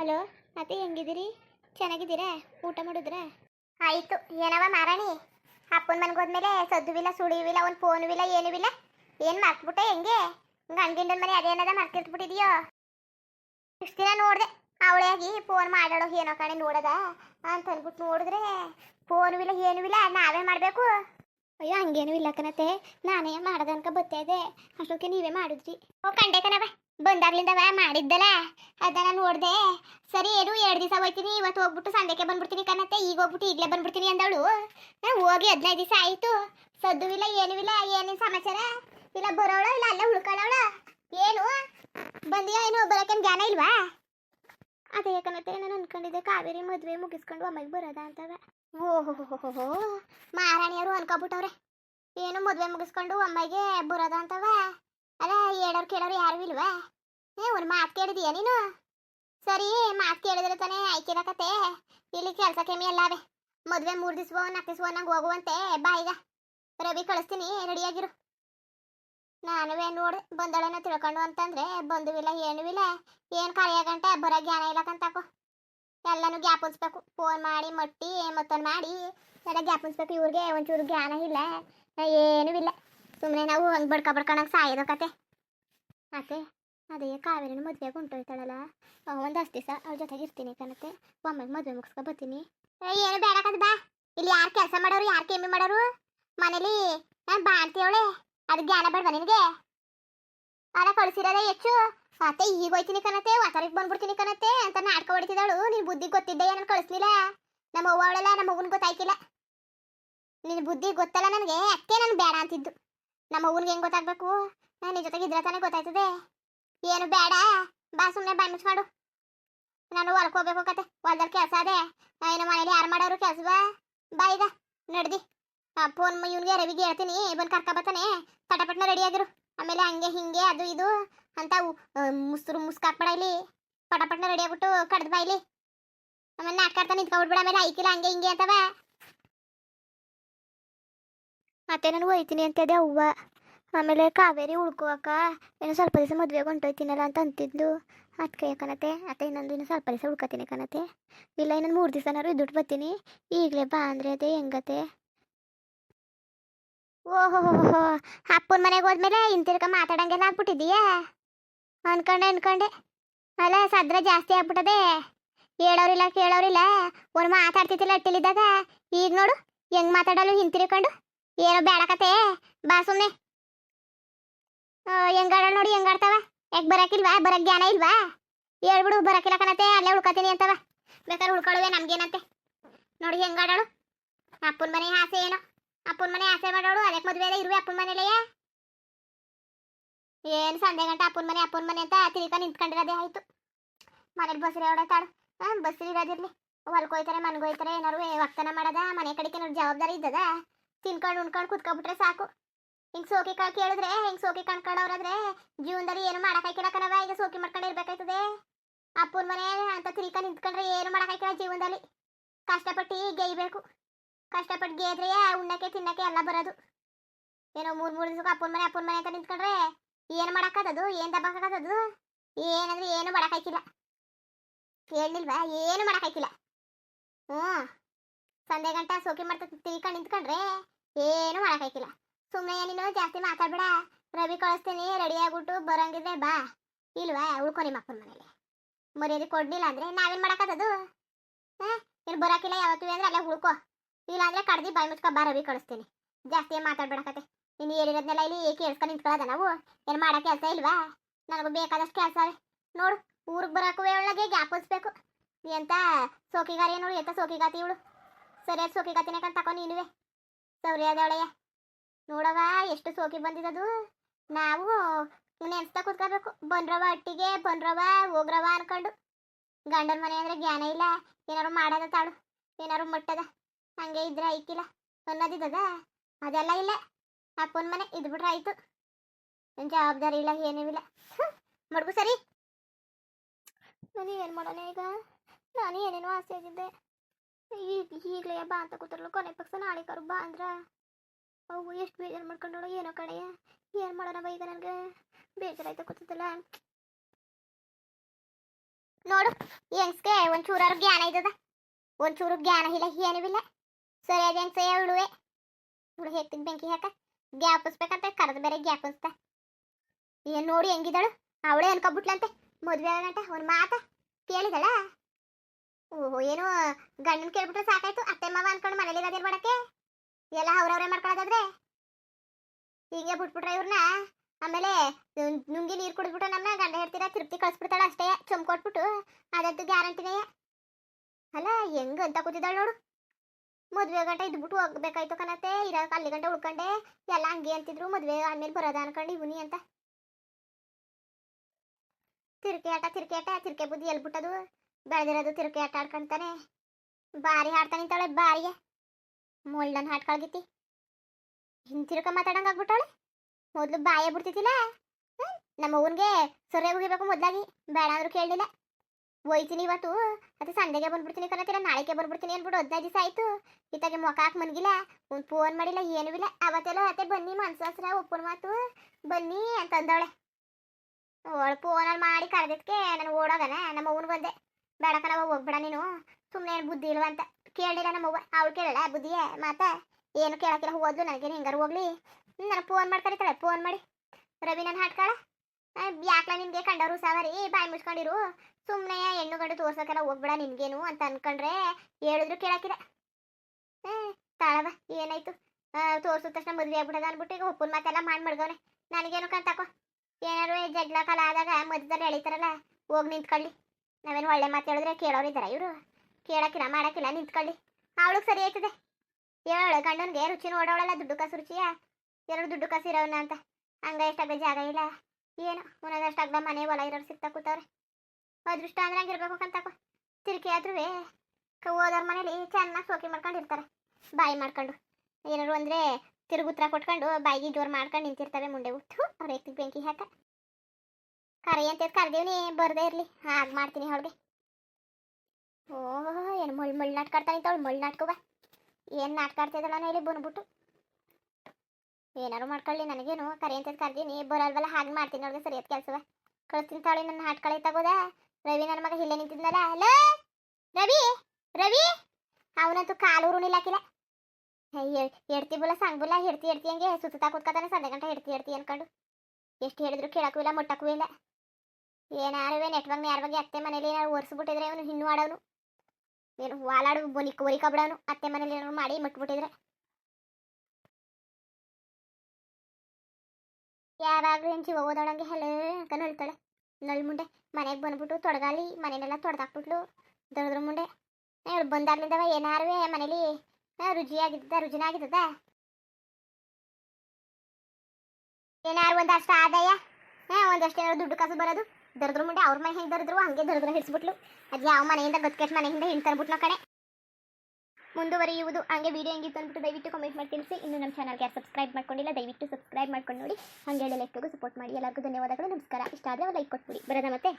Hello ಮತ್ತೆ ಹೆಂಗಿದ್ದೀರಿ? ಚೆನ್ನಾಗಿದ್ದೀರಾ? ಊಟ ಮಾಡಿದ್ರಾ? ಆಯಿತು. ಏನವ ಮಾರಾಣಿ? ಅಪ್ಪನ ಮನೆಗೆ ಹೋದ್ಮೇಲೆ ಸದ್ದುವಿಲ್ಲ ಸುಳಿವಿಲ್ಲ ಒಂದು ಏನೂ ಇಲ್ಲ. ಏನು ಮರ್ತ್ಬಿಟ್ಟೆ ಹೆಂಗೆ? ಗಂಡಿಂಡನ ಮನೆ ಅದೇನದ ಮರ್ತಿರ್ತ್ಬಿಟ್ಟಿದ್ಯೋ? ಇಷ್ಟು ದಿನ ನೋಡಿದೆ ಅವಳೇ ಆಗಿ ಫೋನ್ ಮಾಡೋಳೋ ಏನೋ ಕಣೆ ನೋಡದ ಅಂತ ಅಂದ್ಬಿಟ್ಟು ನೋಡಿದ್ರೆ ಏನೂ ಇಲ್ಲ ನಾವೇ ಮಾಡಬೇಕು? ಅಯ್ಯೋ ಹಂಗೇನು ಇಲ್ಲ ಕಣತೆ. ನಾನೇ ಮಾಡದ ಅನ್ಕ ಬತ್ತಾ ಇದೆ ಅಷ್ಟೊಕ್ಕೆ ನೀವೇ ಮಾಡಿದ್ರಿ. ಓ ಕಂಡೆ ಕಣವ ಬಂದಾಗ್ಲಿಂದವ ಮಾಡಿದ್ದಲ್ಲ, ಅದನ್ನ ನೋಡ್ದೆ, ಸರಿ ಏನು ಎರಡು ದಿವಸ ಹೋಗ್ತೀನಿ ಇವತ್ತು ಹೋಗ್ಬಿಟ್ಟು ಸಂಡೆಗೆ ಬಂದ್ಬಿಡ್ತೀನಿ ಕಣತ್ತೆ ಈಗ ಹೋಗ್ಬಿಟ್ಟು ಈಗಲೇ ಬಂದ್ಬಿಡ್ತೀನಿ ಅಂದವಳು. ನಾ ಹೋಗಿ ಹದಿನೈದು ದಿವಸ ಆಯಿತು. ಸದ್ದು ಇಲ್ಲ, ಏನು ಇಲ್ಲ, ಏನೇನು ಸಮಾಚಾರ? ಇಲ್ಲ ಬರೋಳ ಇಲ್ಲ ಅಲ್ಲೇ ಉಳ್ಕೊಳ್ಳೋಳ ಏನು? ಬಂದಿಯಾ ಏನು ಬರೋಕೇನು ಜ್ಞಾನ ಇಲ್ವಾ? ಅದೇ ಯಾಕನತ್ತೆ ನಾನು ಅನ್ಕೊಂಡಿದ್ದೆ ಕಾವೇರಿ ಮದುವೆ ಮುಗಿಸ್ಕೊಂಡು ಒಮ್ಮೆಗೆ ಬರೋದ ಅಂತವೆ. ಓಹೋ ಮಹಾರಾಣಿಯವರು ಅನ್ಕೊಬಿಟ್ಟವ್ರೆ. ಏನು ಮದುವೆ ಮುಗಿಸ್ಕೊಂಡು ಅಮ್ಮಗೆ ಬರೋದ ಅಂತವ? ಅಲ್ಲ ಹೇಳೋರು ಕೇಳೋರು ಯಾರು ಇಲ್ವಾ? ಏ, ಒಂದು ಮಾತು ಕೇಳಿದೀಯ ನೀನು? ಸರಿ, ಮಾತು ಕೇಳಿದ್ರೆ ತಾನೇ ಆಯ್ಕೆ ಕತೆ. ಇಲ್ಲಿ ಕೆಲಸ ಕೆಮ್ಮಿ ಅಲ್ಲಾವೆ ಮದುವೆ ಮೂರು ದಿವಸ ನಾಲ್ಕು ದಿವಸ ನಂಗೆ ಹೋಗುವಂತೆ. ಬಾ ಈಗ. ರವಿ ಕಳಿಸ್ತೀನಿ, ರೆಡಿಯಾಗಿರು. ನಾನುವೇ ನೋಡಿ ಬಂದಳನ ತಿಳ್ಕೊಂಡು ಅಂತಂದ್ರೆ, ಬಂದುವಿಲ್ಲ, ಏನುವಿಲ್ಲ. ಏನು ಕರೆಯ ಗಂಟೆ? ಬರೋ ಜ್ಞಾನ ಇಲ್ಲಕಂತಾಕೋ ಎಲ್ಲನೂ ಗ್ಯಾಪ್ ಉಳಿಸ್ಬೇಕು ಫೋನ್ ಮಾಡಿ, ಮಟ್ಟಿ, ಮತ್ತೊಂದು ಮಾಡಿ. ಎಲ್ಲ ಗ್ಯಾಪ್ ಉಳಿಸ್ಬೇಕು ಇವ್ರಿಗೆ ಒಂಚೂರು ಜ್ಞಾನ ಇಲ್ಲ. ಏನೂ ಇಲ್ಲ ಸುಮ್ಮನೆ ನಾವು ಹಂಗೆ ಬಡ್ಕ ಬಡ್ಕೊಂಡಂಗೆ ಸಾಯೋದು ಕತೆ. ಮತ್ತೆ ಅದೇ ಕಾವೇರಿನ ಮದುವೆಗೆ ಹೊಂಟೋಯ್ತಾಳಲ್ಲ ಒಂದು ಅಷ್ಟು ದಿವಸ ಅವ್ರ ಜೊತೆಗೆ ಇರ್ತೀನಿ ಕನತೆ ಒಮ್ಮೆಗೆ ಮದುವೆ ಮುಗಿಸ್ಕೊ ಬರ್ತೀನಿ. ಏನು ಬೇಡ ಬಾ. ಇಲ್ಲಿ ಯಾರು ಕೆಲಸ ಮಾಡೋರು, ಯಾರು ಕೆಮ್ಮಿ ಮಾಡೋರು? ಮನೇಲಿ ನಾನು ಬಾ ಅಂತೀವಳೆ ಅದು ಜ್ಞಾನ ಬೇಡವಾ ನಿನಗೆ? ಅಲ್ಲ ಕಳಿಸಿರೋದ ಹೆಚ್ಚು. ಮತ್ತೆ ಈಗ ಹೋಯ್ತೀನಿ ಕಣತೆ ವಾತಾರಿಗೆ ಬಂದ್ಬಿಡ್ತೀನಿ ಕಣತೆ ಅಂತ ನಾಟಕ ಹೊಡಿತಿದ್ದಾಳು. ನಿನ್ ಬುದ್ಧಿ ಗೊತ್ತಿದ್ದೆ ಏನನ್ನು ಕಳಿಸ್ಲಿಲ್ಲ? ನಮ್ಮ ಅವ್ವ ಅವಳೆಲ್ಲ ನಮ್ಮ ಮಗನ ಗೊತ್ತಾಯ್ತಿಲ್ಲ. ನಿನ್ನ ಬುದ್ಧಿ ಗೊತ್ತಲ್ಲ ನನಗೆ ಅತ್ತೆ ನನ್ಗೆ ಬೇಡ ಅಂತಿದ್ದು. ನಮ್ಮ ಅವ್ವನ್ಗೆ ಹೆಂಗ್ ಗೊತ್ತಾಗ್ಬೇಕು? ನಾನು ಜೊತೆಗೆ ಇದ್ರೆ ತಾನೇ ಗೊತ್ತಾಯ್ತದೆ. ಏನು ಬೇಡ, ಬಾ ಸುಮ್ಮನೆ ಬಾಯ್ ಮುಚ್ಮಾಡು ನಾನು ಹೊಲಕ್ಕೆ ಹೋಗ್ಬೇಕು ಕತೆ ಹೊಲ್ದಲ್ಲಿ ಕೆಲಸ ಅದೇ. ಏನು ಮನೇಲಿ ಯಾರು ಮಾಡೋರು ಕೆಲಸ ಬಾ ಇದ ನಡ್ದಿ. ಫೋನ್ ಇವನ್ಗೆ ರವಿಗೆ ಹೇಳ್ತೀನಿ ಬಂದು ಕರ್ಕ ಬರ್ತಾನೆ. ಪಟಪಟ್ನ ರೆಡಿ ಆಗಿರು. ಆಮೇಲೆ ಹಂಗೆ ಹಿಂಗೆ ಅದು ಇದು ಅಂತ ಮುಸ್ರು ಮುಸ್ಕಾಕ್ಬೇಡ ಇಲ್ಲಿ. ಪಟಪಟ್ನ ರೆಡಿ ಆಗ್ಬಿಟ್ಟು ಕಡ್ದು ಬಾ ಇಲ್ಲಿ. ಆಮೇಲೆ ನಾಟ್ಕಾಡ್ತಾನೆ ನಿಂತ್ಕೊಬಿಡ್ಬೇಡ ಆಮೇಲೆ ಐಕಿಲ್ಲ ಹಂಗೆ ಹಿಂಗೆ ಅಂತವ. ಮತ್ತೆ ನಾನು ಹೋಯ್ತೀನಿ ಅಂತದೆ ಅವ್ವ. ಆಮೇಲೆ ಕಾವೇರಿ ಉಳ್ಕೋಕ ಏನೋ ಸ್ವಲ್ಪ ದಿವಸ ಮದುವೆಗೆ ಹೊಂಟೋಯ್ತೀನಲ್ಲ ಅಂತ ಅಂತಿದ್ದು ಅದಕ್ಕೆ ಕಣತೆ ಅತ್ತೆ ಇನ್ನೊಂದು ಇನ್ನು ಸ್ವಲ್ಪ ದಿವಸ ಉಳ್ಕೊತೀನಿ ಕಣತೆ ಇಲ್ಲ, ಇನ್ನೊಂದು ಮೂರು ದಿವಸನಾರು ಇದ್ದುಟ್ಟು ಬರ್ತೀನಿ. ಈಗಲೇ ಬಾ ಅಂದರೆ ಅದೇ ಹೆಂಗತೆ ಓಹೋ ಅಪ್ಪನ ಮನೆಗೆ ಹೋದ್ಮೇಲೆ ಇಂತಿರ್ಕ ಮಾತಾಡಂಗೆಲ್ಲ ಆಗ್ಬಿಟ್ಟಿದೀಯಾ ಅನ್ಕೊಂಡೆ ಅನ್ಕೊಂಡೆ. ಅಲ್ಲ, ಸದ್ರ ಜಾಸ್ತಿ ಆಗ್ಬಿಟ್ಟದೆ. ಹೇಳೋರಿಲ್ಲ, ಕೇಳೋರಿಲ್ಲ. ಒಂದು ಮಾತಾಡ್ತಿದ್ದಿಲ್ಲ ಅಟ್ಟಿಲಿದ್ದಾಗ. ಈಗ ನೋಡು, ಹೆಂಗ್ ಮಾತಾಡಲು ಹಿಂತಿರ್ಕೊಂಡು ಏನೋ ಬೇಡ ಕತೆ. ಬಾ ಸುಮ್ಮನೆ ಹೆಂಗಾಡ ನೋಡಿ, ಹೆಂಗಾಡ್ತಾವ? ಯಾಕೆ ಬರಕಿಲ್ವಾ? ಬರಕ್ ಜ್ಞಾನ ಇಲ್ವಾ? ಹೇಳ್ಬಿಡು, ಬರಕಿಲ್ಲ ಕಣತೆ ಅಲ್ಲೇ ಉಳ್ಕೊತೀನಿ ಅಂತವ. ಬೇಕಾದ್ರೆ ಉಳ್ಕೊಳ್ಳುವೆ, ನಮ್ಗೇನಂತೆ. ನೋಡಿ ಹೆಂಗಾಡಳು ಅಪ್ಪನ ಮನೆ ಆಸೆ ಏನೋ. ಅಪ್ಪನ ಮನೆ ಆಸೆ ಮಾಡೋಳು ಅದಕ್ಕೆ ಮದುವೆ ಇರುವೆ ಅಪ್ಪನ ಮನೇಲೆಯೇ ಏನು ಸಂಡೆ ಗಂಟೆ ಅಪ್ಪನ ಮನೆ ಅಪ್ಪನ ಮನೆ ಅಂತ ತಿರುಗ ನಿಂತ್ಕೊಂಡಿರೋದೇ ಆಯ್ತು. ಮನೇಲಿ ಬಸ್ರಿ ಹೊಡತಾಳು ಹಾಂ ಬಸ್ರಿ ಇರೋದಿರ್ಲಿ. ಹೊಲ್ಕೊಯ್ತಾರೆ ಮನ್ಗೋಯ್ತಾರೆ ಏನಾರು ವರ್ತನ ಮಾಡೋದ? ಮನೆ ಕಡೆಗೆ ಏನಾರು ಜವಾಬ್ದಾರಿ ಇದ್ದದ? ತಿನ್ಕೊಂಡು ಉಣ್ಕೊಂಡು ಕುತ್ಕೊಬಿಟ್ರೆ ಸಾಕು. ಹಿಂಗ್ ಸೋಕಿ ಕಾಳು ಕೇಳಿದ್ರೆ, ಹಿಂಗ್ ಸೋಕಿ ಕಣ್ಕೊಂಡವ್ರಾದ್ರೆ ಜೀವನದಲ್ಲಿ ಏನು ಹಾಕಿಲ್ಲ ಕಣವ ಈಗ ಸೋಕಿ ಮಾಡ್ಕೊಂಡು ಇರ್ಬೇಕಾಯ್ತದೆ ಅಪ್ಪನ ಮನೆ ಅಂತ ತಿರ್ಕ ನಿಂತ್ಕೊಂಡ್ರೆ ಏನು ಮಾಡಕ್ಕಾಯ್ಕಿಲ್ಲ ಜೀವನದಲ್ಲಿ. ಕಷ್ಟಪಟ್ಟು ಗೆಯ್ಬೇಕು. ಕಷ್ಟಪಟ್ಟು ಗೇದ್ರೆ ಉಣ್ಣಕ್ಕೆ, ತಿನ್ನಕ್ಕೆ ಎಲ್ಲ ಬರೋದು. ಏನೋ ಮೂರ್, ಮೂರು ದಿವಸಕ್ಕೆ ಅಪ್ಪನ ಮನೆ ಅಪ್ಪನ ಮನೆ ಅಂತ ನಿಂತ್ಕೊಂಡ್ರೆ ಏನು ಅದು ಏನು ದಬ್ಬಕ್ಕಾಗದು ಏನಂದ್ರೆ ಏನು ಮಾಡಕ್ಕಾಯ್ಕಿಲ್ಲ ಹೇಳಿಲ್ವಾ ಏನು ಮಾಡಕ್ಕಾಯ್ಕಿಲ್ಲ ಹ್ಞೂ ಸಂಜೆ ಗಂಟ ಸೋಕಿ ಮಾಡ್ತಾ ತಿಳ್ಕೊಂಡು ನಿಂತ್ಕೊಂಡ್ರೆ ಏನು ಮಾಡಕ್ಕಾಯ್ಕಿಲ್ಲ ಸುಮ್ಮನೆ ನೀನು ಜಾಸ್ತಿ ಮಾತಾಡ್ಬೇಡ. ರವಿ ಕಳಿಸ್ತೀನಿ ರೆಡಿ ಆಗ್ಬಿಟ್ಟು ಬರಂಗಿದ್ರೆ ಬಾ. ಇಲ್ವಾ, ಉಳ್ಕೊ ನಿಮ್ಮ ಮನೇಲಿ. ಮರ್ಯಾದೆ ಕೊಡ್ಲಿಲ್ಲ ಅಂದ್ರೆ ನಾವೇನ್ ಮಾಡೋಕ್ಕದು ಹಾಂ ನೀನು ಬರಕಿಲ್ಲ ಯಾವತ್ತು ಅಂದ್ರೆ ಅಲ್ಲೇ ಉಳ್ಕೊ. ಇಲ್ಲ ಅಂದ್ರೆ ಕಡ್ದಿ ಬಾಯಿ ಮುಚ್ಕೊ ಬಾ, ರವಿ ಕಳಿಸ್ತೀನಿ. ಜಾಸ್ತಿ ಮಾತಾಡ್ಬೇಡಕತೆ ನೀನು ಹೇಳಿರೋದ್ನೆಲ್ಲ ಇಲ್ಲಿ ಕೇಳಿಸ್ಕೊಂಡು ನಿಂತ್ಕೊಳ್ಳೋದ ನಾವು? ಏನು ಮಾಡೋ ಕೆಲಸ ಇಲ್ವಾ? ನನಗೂ ಬೇಕಾದಷ್ಟು ಕೆಲಸ ಅವೆ ನೋಡು, ಊರಿಗೆ ಬರೋಕ್ಕೂ ಒಳಗೆ ಗ್ಯಾಪ್ ಹೊಸ್ಬೇಕು. ಎಂತ ಸೋಕಿಗಾರಿ ನೋಡು, ಎಂತ ಸೋಕಿಗಾತಿ ಇವಳು? ಸರಿಯಾದ ಸೋಕಿಗಾತಿನೇ ಕಣ್ ತಕೊ ನೀನುವೆ. ಸೌರ್ಯದೊಳೆಯ ನೋಡವ ಎಷ್ಟು ಸೋಕಿ ಬಂದಿದ್ದದು ನಾವು ನೆನ್ಸ್ತಾ ಕೂತ್ಕೋಬೇಕು ಬಂದ್ರವ ಅಟ್ಟಿಗೆ ಬಂದ್ರವ ಹೋಗ್ರವ ಅನ್ಕೊಂಡು. ಗಂಡನ ಮನೆ ಅಂದ್ರೆ ಜ್ಞಾನ ಇಲ್ಲ. ಏನಾರು ಮಾಡದ ತಾಳು. ಏನಾರು ಮಟ್ಟದ. ಹಂಗೆ ಇದ್ರೆ ಐಕಿಲ್ಲ. ಅನ್ನೋದಿದ್ದದ ಅದೆಲ್ಲ ಇಲ್ಲ. ಅಪ್ಪನ ಮನೆ ಇದ್ಬಿಟ್ರೆ ಆಯ್ತು. ಜವಾಬ್ದಾರಿ ಇಲ್ಲ, ಏನೂ ಇಲ್ಲ. ಮಡ್ಗು ಸರಿ. ನಾನು ಏನು ಮಾಡೋಣ ಈಗ? ನಾನು ಏನೇನೋ ಆಸೆ ಆಗಿದ್ದೆ ಈಗ ಈಗಲೇ ಬಾ ಅಂತ ಕೂತಿರ್ಲು ಕೊನೆ ಪಕ್ಷ, ನಾಳೆ ಕರು ಬಾ ಅಂದ್ರ. ಅವು ಎಷ್ಟು ಬೇಜಾರು ಮಾಡ್ಕೊಂಡಳು ಏನೋ ಕಣೆ. ಏನು ಮಾಡೋಣ ಈಗ ನನಗೆ. ಬೇಜಾರಾಯ್ತಾ ಕೂತಿದ್ದಲ್ಲ. ನೋಡು ಹೆಂಗ್ಸ್ಗೆ ಒಂಚೂರಾರು ಜ್ಞಾನ ಇದ್ದದ. ಒಂಚೂರು ಜ್ಞಾನ ಇಲ್ಲ, ಏನೂ ಇಲ್ಲ. ಸರಿಯಾದ ಹೆಂಗ್ಸ ಹೇಳುವೆ. ಇವಳು ಹೆತ್ತಿಗೆ ಬೆಂಕಿ ಹಾಕ. ಗ್ಯಾಪಿಸ್ಬೇಕಂತ ಕರೆದು ಬೇರೆ ಗ್ಯಾಪಿಸ್ತ ಏನ್ ನೋಡಿ ಹೆಂಗಿದಳು ಅವಳೇ ಅನ್ಕೊಬಿಟ್ಲಂತೆ. ಮದ್ವೆ ಆಗಂಟ ಒಂದು ಮಾತ ಕೇಳಿದಳ? ಓಹೋ, ಏನು ಗಂಡನ್ ಕೇಳ್ಬಿಟ್ರೆ ಸಾಕಾಯ್ತು, ಅತ್ತೆ, ಮಾವ ಅನ್ಕೊಂಡು ಮನೇಲಿ ಇರೋದಿರ್ ಮಾಡಕ್ಕೆ? ಎಲ್ಲ ಅವ್ರವ್ರೆ ಮಾಡ್ಕೊಳ್ಳೋದಾದ್ರೆ ಹೀಗೆ ಬಿಟ್ಬಿಟ್ರೆ ಇವ್ರನ್ನ ಆಮೇಲೆ ನುಂಗಿ ನೀರು ಕುಡಿದ್ಬಿಟ್ಟು ನಮ್ಮನ್ನ ಗಂಡ ಹೇಳ್ತೀರ ತೃಪ್ತಿ ಕಳಿಸ್ಬಿಡ್ತಾಳೆ ಅಷ್ಟೇ, ಚುಮ್ ಕೊಟ್ಬಿಟ್ಟು ಅದಂತೂ ಗ್ಯಾರಂಟಿನೇ. ಅಲ್ಲ, ಹೆಂಗ್ ಅಂತ ಕೂತಿದ್ದಾಳೆ ನೋಡು. ಮದುವೆ ಗಂಟ ಇದ್ಬಿಟ್ಟು ಹೋಗ್ಬೇಕಾಯ್ತು ಕಣತ್ತೆ ಇರಕ್ಕೆ ಅಲ್ಲಿ ಗಂಟ ಉಳ್ಕೊಂಡೆ, ಎಲ್ಲ ಹಂಗೆ ಅಂತಿದ್ರು, ಮದ್ವೆ ಆದ್ಮೇಲೆ ಬರೋದ ಅನ್ಕೊಂಡು ಇವನಿ ಅಂತ. ತಿರ್ಕೆ ಆಟ ತಿರ್ಕೆ ಆಟ ತಿರ್ಕೆ ಬುದ್ಧಿ ಎಲ್ಬಿಟ್ಟದು. ಬೆಳೆದಿರೋದು ತಿರುಕಿ ಆಟ ಆಡ್ಕೊಂತಾನೆ ಬಾರಿ ಹಾಡ್ತಾ ನಿಂತಾಳೆ ಬಾರಿಗೆ. ಮುಳ್ಳನ್ ಹಾಡ್ಕೊಳ್ಗಿತ್ತಿ ಹಿಂತಿರ್ಕ ಮಾತಾಡಂಗ ಆಗ್ಬಿಟ್ಟವಳೆ. ಮೊದ್ಲು ಬಾಯೇ ಬಿಡ್ತಿದ್ದಿಲ್ಲ. ನಮ್ಮ ಅವನಿಗೆ ಸರಿಯಾಗಿ ಹೋಗಿಬೇಕು ಮೊದ್ಲಾಗಿ. ಬೇಡ ಅಂದ್ರು ಕೇಳಲಿಲ್ಲ. ಹೋಯ್ತೀನಿ ಇವತ್ತು. ಮತ್ತೆ ಸಂಡೆಗೆ ಬಂದ್ಬಿಡ್ತೀನಿ ಕಣತಿರ ನಾಳೆಗೆ ಬಂದ್ಬಿಡ್ತೀನಿ ಅಂದ್ಬಿಟ್ಟು ಹದಿನೈದು ದಿವಸ ಆಯ್ತು. ಇತ್ತಾಗೆ ಮುಖ ಹಾಕಿ ಮನ್ಗಿಲ್ಲ. ಒಂದು ಫೋನ್ ಮಾಡಿಲ್ಲ, ಏನೂ ಇಲ್ಲ. ಅವತ್ತೆಲ್ಲ ಅತ್ತೆ ಬನ್ನಿ ಮನ್ಸಾಸ್ರ ಒಪ್ಪನ ಮಾತು. ಬನ್ನಿ ಅಂತಂದವಳೆ. ಅವಳು ಫೋನಲ್ಲಿ ಮಾಡಿ ಕರೆದಕ್ಕೆ ನಾನು ಓಡೋಗನ ನಮ್ಮ ಅವ್ವನ್ ಬಂದೆ. ಬೇಡ ಕಣವ ಹೋಗ್ಬೇಡ ನೀನು. ಸುಮ್ಮನೆ ಏನು ಬುದ್ಧಿ ಇಲ್ವ ಅಂತ ಕೇಳಿಲ್ಲ ನಮ್ಮವ್ವ. ಅವಳು ಕೇಳಲ್ಲ ಬುದ್ಧಿಯೇ ಮಾತ, ಏನು ಕೇಳಕ್ಕಿಲ್ಲ, ಹೋದ್ಲು ನನಗೆ ಹಿಂಗಾರು ಹೋಗ್ಲಿ. ನನಗೆ ಫೋನ್ ಮಾಡಿ ಕರೀತಾಳೆ ಫೋನ್ ಮಾಡಿ. ರವಿ ನನ್ನ ಹಾಟ್ಕಾಳ ಯಾಕಲ ನಿನ್ಗೆ ಕಂಡವರು ಸಾವರಿ? ಬಾಯಿ ಮುಚ್ಕೊಂಡಿರು. ಸುಮ್ಮನೆ ಹೆಣ್ಣು ಗಂಡು ತೋರ್ಸೋಕೆಲ್ಲ ಹೋಗ್ಬೇಡ ನಿನ್ಗೇನು ಅಂತ ಅನ್ಕೊಂಡ್ರೆ ಹೇಳಿದ್ರು ಕೇಳಕ್ಕಿಲ್ಲ. ತಾಳವ ಏನಾಯ್ತು? ತೋರ್ಸಿದ ತಕ್ಷಣ ಮದುವೆ ಆಗ್ಬಿಡದ ಅನ್ಬಿಟ್ಟು ಈಗ ಒಪ್ಪನ ಮಾತೆಲ್ಲ ಮಾಡಿ ಮಡ್ಗವ್ನೆ. ನನಗೇನು ಕಂತಾಕೋ? ಏನಾದ್ರು ಜಗಳ ಕಾಲ ಆದಾಗ ಮಧ್ಯದಲ್ಲಿ ಎಳಿತಾರಲ್ಲ, ಹೋಗಿ ನಿಂತ್ಕೊಳ್ಳಿ. ನಾವೇನು ಒಳ್ಳೆ ಮಾತು ಹೇಳಿದ್ರೆ ಕೇಳೋರು ಇದ್ದಾರ. ಇವರು ಕೇಳಕ್ಕಿಲ್ಲ, ಮಾಡಕ್ಕಿಲ್ಲ, ನಿಂತ್ಕೊಳ್ಳಿ. ಅವಳಿಗೆ ಸರಿ ಆಯ್ತದೆ. ಹೇಳೋಳ ಗಂಡನಿಗೆ ರುಚಿ ನೋಡೋಳಲ್ಲ, ದುಡ್ಡು ಕಾಸು ರುಚಿಯ? ಎರಡು ದುಡ್ಡು ಕಾಸು ಇರೋನ ಅಂತ. ಹಂಗ ಎಷ್ಟಾಗ ಜಾಗ ಇಲ್ಲ. ಏನು? ಒಂದೊಂದಷ್ಟಾಗ್ಲ ಮನೆ ಒಳ ಇರೋರು ಸಿಗ್ತಾ ಕೂತವ್ರೆ. ಅದೃಷ್ಟ ಅಂದ್ರೆ ಹಂಗಿರ್ಬೇಕು ಕಂತಕೋ ತಿರುಗಿ ಆದ್ರೂ ಹೋದವ್ರ ಮನೇಲಿ ಚೆನ್ನಾಗಿ ಸೋಕಿ ಮಾಡ್ಕೊಂಡಿರ್ತಾರೆ. ಬಾಯಿ ಮಾಡ್ಕೊಂಡು. ಏನಾರು ಅಂದ್ರೆ ತಿರುಗುತ್ರ ಕೊಟ್ಕೊಂಡು, ಬಾಯಿಗೆ ಜೋರು ಮಾಡ್ಕೊಂಡು ನಿಂತಿರ್ತವೆ ಮುಂಡೆ ಉತ್ತು ಅವ್ರ ಎತ್ತಿಗೆ ಬೆಂಕಿ ಹಾಕ. ಕರೆ ಅಂತ ಕರ್ದೇವ್ನಿ, ಬರ್ದೇ ಇರ್ಲಿ. ಹಾಗೆ ಮಾಡ್ತೀನಿ ಹೊಳ್ಗೆ ಓ ಏನು ಮುಳ್ ಮುಳ್ ನಾಟಕ ಆಡ್ತಾ ನಿಂತವಳು? ಮುಳ್ ಬಾ. ಏನು ನಾಟಕ ಆಡ್ತಿದ್ದಲ್ಲ ಇಲ್ಲಿ ಬಂದ್ಬಿಟ್ಟು. ಏನಾರು ಮಾಡ್ಕೊಳ್ಳಿ, ನನಗೇನು ಕರಿ ಅಂತ ಕರ್ದೀನಿ ಬರಲ್ವಲ್ಲ, ಹಾಗೆ ಮಾಡ್ತೀನಿ ಅವ್ರಿಗೆ ಸರಿಯಾದ ಕೆಲಸವ. ಕಳಿಸ್ತೀನಿ ತಾಳಿ, ನನ್ನ ಹಾಟ್ಕಳೆ ತಗೋದ. ರವಿ ನನ್ನ ಮಗ ಇಲ್ಲೇ ನಿಂತಿದ್ನಲ್ಲ. ಹಲೋ ರವಿ! ರವಿ! ಅವನಂತೂ ಕಾಲು ನಿಲ್ಲಾಕಿಲ್ಲ ಎಡ್ತಿ ಬುಲ್ಲ ಸಂಗ್ಬುಲ್ಲ ಹೆಡ್ತಿ ಹೆಡ್ತಿ ಹಂಗೆ ಸುತ್ತಾ ಕೂತ್ಕೊತಾನೆ ಸಂದೆ ಗಂಟೆ ಹಿಡ್ತಿ ಹೆಡ್ತಿ ಅನ್ಕೊಂಡು. ಎಷ್ಟು ಹೇಳಿದ್ರು ಕೇಳಕ್ಕೂ ಇಲ್ಲ, ಮುಟ್ಟಕ್ಕೂ ಇಲ್ಲ. ಏನಾರುವೆ ನೆಟ್ವರ್ಕ್ ಯಾರ ಬಗ್ಗೆ ಅತ್ತೆ ಮನೇಲಿ ಏನಾರು ಒರೆಸ್ಬಿಟ್ಟಿದ್ರೆ ಅವನು ಹಿನ್ನು ಆಡೋನು ಏನು ವಾಲಾಡು ಕೋರಿ ಕಬಡವನು ಅತ್ತೆ ಮನೇಲಿ ಏನಾರು ಮಾಡಿ ಮುಟ್ಬಿಟ್ಟಿದ್ರೆ. ಯಾವಾಗಲೂ ಹೆಂಚಿ ಓದೋಳಂಗೆ ಹೆಲೆ ಅಂತ ನಳ್ತಾಳೆ ನಳ್ ಮುಂಡೆ, ಮನೆಗೆ ಬಂದ್ಬಿಟ್ಟು ತೊಡಗಾಲಿ, ಮನೆನೆಲ್ಲ ತೊಡೆದಾಕ್ಬಿಟ್ಲು ದೊಡ್ದ್ರ ಮುಂಡೆ. ಇವಳು ಬಂದಾಗ್ಲಿದ್ದವ ಏನಾರುವೆ ಮನೇಲಿ? ರುಚಿಯಾಗಿದ್ದ ರುಚಿನಾಗಿದ್ದದ ಏನಾರು ಒಂದಷ್ಟು ಆದಾಯ? ಒಂದಷ್ಟು ಏನಾದ್ರು ದುಡ್ಡು ಕಾಸು ಬರೋದು? ದರ್ದ್ರ ಮುಂದೆ ಅವ್ರ ಮನೆ ಹೆಂಗೆ ದರ್ದ್ರು, ಹಂಗೆ ದರ್ದ್ರ ಹಿಡಿಸ್ಬಿಟ್ಲು. ಅದು ಯಾವ ಮನೆಯಿಂದ ಗತ್ಕೆಟ್ ಮನೆಯಿಂದ ಹಿಂಡ್ತಂದ್ಬಿಟ್ನ ಕಡೆ. ಮುಂದುವರಿಯುವುದು ಹಂಗೆ ವಿಡಿಯೋ ಹೆಂಗಿತ್ತು ಅಂದ್ಬಿಟ್ಟು ದಯವಿಟ್ಟು ಕಮೆಂಟ್ ಮಾಡಿ ತಿಳಿಸಿ. ಇನ್ನು ನಮ್ಮ ಚಾನಲ್ಗೆ ಯಾರು ಸಬ್ಸ್ಕ್ರೈಬ್ ಮಾಡ್ಕೊಂಡಿಲ್ಲ, ದಯವಿಟ್ಟು ಸಬ್ಸ್ಕ್ರೈಬ್ ಮಾಡ್ಕೊಂಡು ನೋಡಿ. ಹಂಗೆ ಹೇಳಿ ಲೈಕ್ಗೂ ಸಪೋರ್ಟ್ ಮಾಡಿ. ಎಲ್ಲರಿಗೂ ಧನ್ಯವಾದಗಳು, ನಮಸ್ಕಾರ. ಇಷ್ಟ ಆದರೆ ಲೈಕ್ ಕೊಟ್ಬಿಡಿ. ಬರೋದ ಮತ್ತೆ.